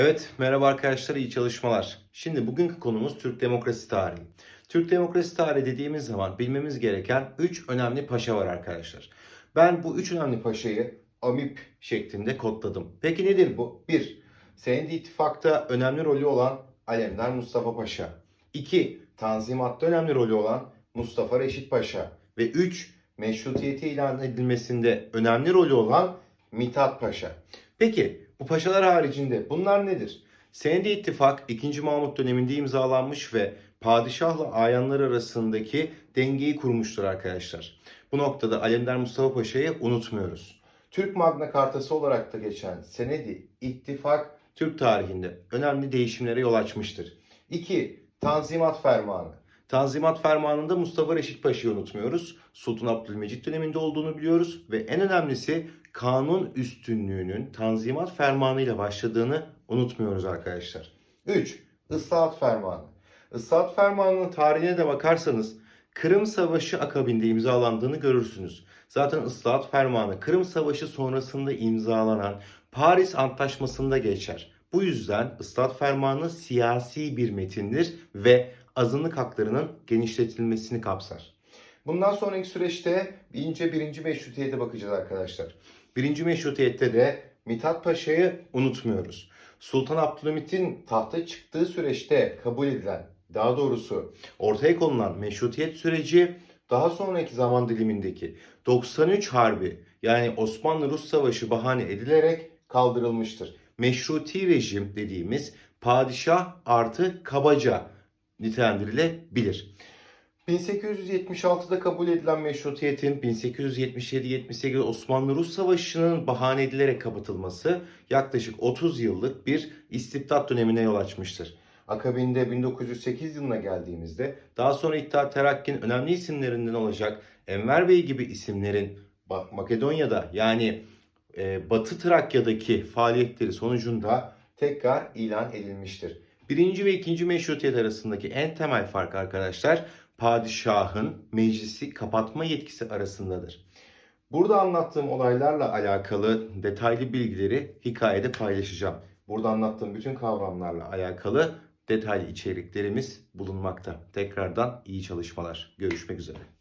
Evet, merhaba arkadaşlar, iyi çalışmalar. Şimdi bugünkü konumuz Türk demokrasi tarihi. Türk demokrasi tarihi dediğimiz zaman bilmemiz gereken 3 önemli paşa var arkadaşlar. Ben bu 3 önemli paşayı AMIP şeklinde kodladım. Peki nedir bu? 1. Senedi İttifak'ta önemli rolü olan Alemdar Mustafa Paşa. 2. Tanzimat'ta önemli rolü olan Mustafa Reşit Paşa. Ve 3. Meşrutiyeti ilan edilmesinde önemli rolü olan Mithat Paşa. Peki bu paşalar haricinde bunlar nedir? Senedi İttifak 2. Mahmut döneminde imzalanmış ve padişahla ayanlar arasındaki dengeyi kurmuştur arkadaşlar. Bu noktada Alemdar Mustafa Paşa'yı unutmuyoruz. Türk Magna Kartası olarak da geçen Senedi İttifak Türk tarihinde önemli değişimlere yol açmıştır. 2. Tanzimat Fermanı. Tanzimat Fermanı'nda Mustafa Reşit Paşa'yı unutmuyoruz. Sultan Abdülmecit döneminde olduğunu biliyoruz ve en önemlisi kanun üstünlüğünün Tanzimat Fermanı ile başladığını unutmuyoruz arkadaşlar. 3. Islahat Fermanı. Islahat Fermanı'nın tarihine de bakarsanız Kırım Savaşı akabinde imzalandığını görürsünüz. Zaten Islahat Fermanı Kırım Savaşı sonrasında imzalanan Paris Antlaşması'nda geçer. Bu yüzden Islahat Fermanı siyasi bir metindir ve azınlık haklarının genişletilmesini kapsar. Bundan sonraki süreçte ince birinci meşrutiyete bakacağız arkadaşlar. Birinci meşrutiyette de Mithat Paşa'yı unutmuyoruz. Sultan Abdülhamit'in tahta çıktığı süreçte kabul edilen, daha doğrusu ortaya konulan meşrutiyet süreci daha sonraki zaman dilimindeki 93 Harbi yani Osmanlı-Rus Savaşı bahane edilerek kaldırılmıştır. Meşruti rejim dediğimiz padişah artı kabaca nitelendirilebilir. 1876'da kabul edilen meşrutiyetin 1877-78 Osmanlı-Rus Savaşı'nın bahane edilerek kapatılması yaklaşık 30 yıllık bir istibdat dönemine yol açmıştır. Akabinde 1908 yılına geldiğimizde daha sonra İttihat Terakki'nin önemli isimlerinden olacak Enver Bey gibi isimlerin Makedonya'da yani e, Batı Trakya'daki faaliyetleri sonucunda tekrar ilan edilmiştir. Birinci ve ikinci meşrutiyet arasındaki en temel fark arkadaşlar padişahın meclisi kapatma yetkisi arasındadır. Burada anlattığım olaylarla alakalı detaylı bilgileri hikayede paylaşacağım. Burada anlattığım bütün kavramlarla alakalı detaylı içeriklerimiz bulunmakta. Tekrardan iyi çalışmalar. Görüşmek üzere.